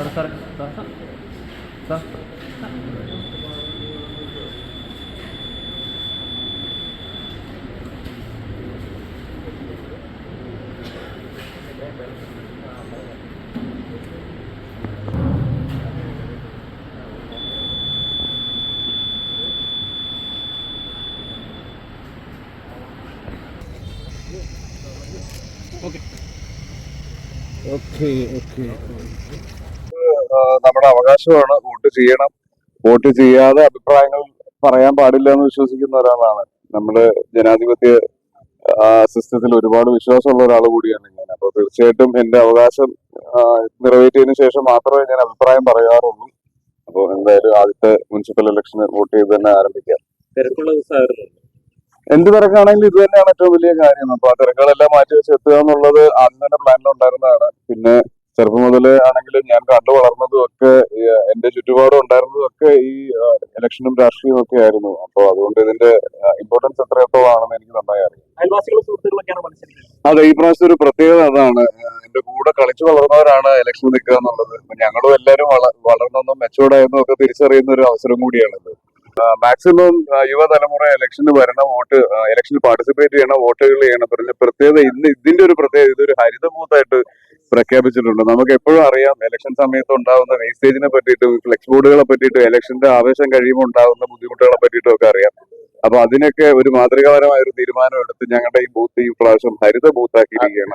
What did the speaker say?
Sar, sar, sar, sar. Oke, Okay. Okay, okay. നമ്മുടെ അവകാശമാണ് vote ചെയ്യണം. വോട്ട് ചെയ്യാതെ അഭിപ്രായങ്ങൾ പറയാൻ പാടില്ല എന്ന് വിശ്വസിക്കുന്ന ഒരാളാണ്. നമ്മൾ ജനാധിപത്യ സിസ്റ്റത്തിൽ ഒരുപാട് വിശ്വാസമുള്ള ഒരാൾ കൂടിയാണ് ഞാൻ. അപ്പോൾ തീർച്ചയായിട്ടും എന്റെ അവകാശം നിറവേറ്റിയതിനു ശേഷം മാത്രമേ ഞാൻ അഭിപ്രായം പറയാറുള്ളൂ. അപ്പോൾ എന്തായാലും ആദ്യത്തെ മുനിസിപ്പൽ ഇലക്ഷന് വോട്ട് ചെയ്ത് തന്നെ ആരംഭിക്കാം. തിരക്കുള്ള ദിവസമായിരുന്നു. എന്ത് തിരക്കാണെങ്കിലും ഇത് തന്നെയാണ് ഏറ്റവും വലിയ കാര്യം. അപ്പൊ ആ തിരക്കുകളെല്ലാം മാറ്റി വെച്ച് എത്തുക എന്നുള്ളത് ആദ്യം തന്നെ പ്ലാനിലുണ്ടായിരുന്നതാണ് പിന്നെ ചെറുപ്പം മുതലേ ആണെങ്കിലും ഞാൻ കണ്ടു വളർന്നതും ഒക്കെ എന്റെ ചുറ്റുപാടും ഉണ്ടായിരുന്നതും ഒക്കെ ഈ ഇലക്ഷനും രാഷ്ട്രീയവും ഒക്കെ ആയിരുന്നു. അപ്പോൾ അതുകൊണ്ട് ഇതിന്റെ ഇമ്പോർട്ടൻസ് എത്രത്തോളം ആണെന്ന് എനിക്ക് നന്നായി അറിയാം. അതെ ഈ പ്രാവശ്യത്തെ ഒരു പ്രത്യേകത അതാണ്. എന്റെ കൂടെ കളിച്ചു വളർന്നവരാണ് ഇലക്ഷൻ നിൽക്കുക എന്നുള്ളത്. ഞങ്ങളും എല്ലാവരും വള- വളർന്നെന്നും മെച്ചോർഡായെന്നും ഒക്കെ തിരിച്ചറിയുന്ന ഒരു അവസരം കൂടിയാണിത്. മാക്സിമം യുവതലമുറ ഇലക്ഷന് വരണം വോട്ട് ഇലക്ഷനിൽ പാർട്ടിസിപ്പേറ്റ് ചെയ്യണം വോട്ടുകൾ ചെയ്യണം. പറഞ്ഞ പ്രത്യേകത ഇന്ന് ഇതിന്റെ ഒരു പ്രത്യേകത ഇതൊരു ഹരിത ബൂത്തായിട്ട് പ്രഖ്യാപിച്ചിട്ടുണ്ട്. നമുക്ക് എപ്പോഴും അറിയാം ഇലക്ഷൻ സമയത്ത് ഉണ്ടാകുന്ന വേസ്റ്റേജിനെ പറ്റിയിട്ടും ഫ്ലെക്സ് ബോർഡുകളെ പറ്റിയിട്ടും ഇലക്ഷന്റെ ആവേശം കഴിയുമ്പോൾ ഉണ്ടാകുന്ന ബുദ്ധിമുട്ടുകളെ പറ്റിയിട്ടും ഒക്കെ അറിയാം. അപ്പൊ അതിനൊക്കെ ഒരു മാതൃകാപരമായ ഒരു തീരുമാനം എടുത്ത് ഞങ്ങളുടെ ഈ ബൂത്ത് ഈ പ്രാവശ്യം ഹരിത ബൂത്താക്കിയിരിക്കുകയാണ്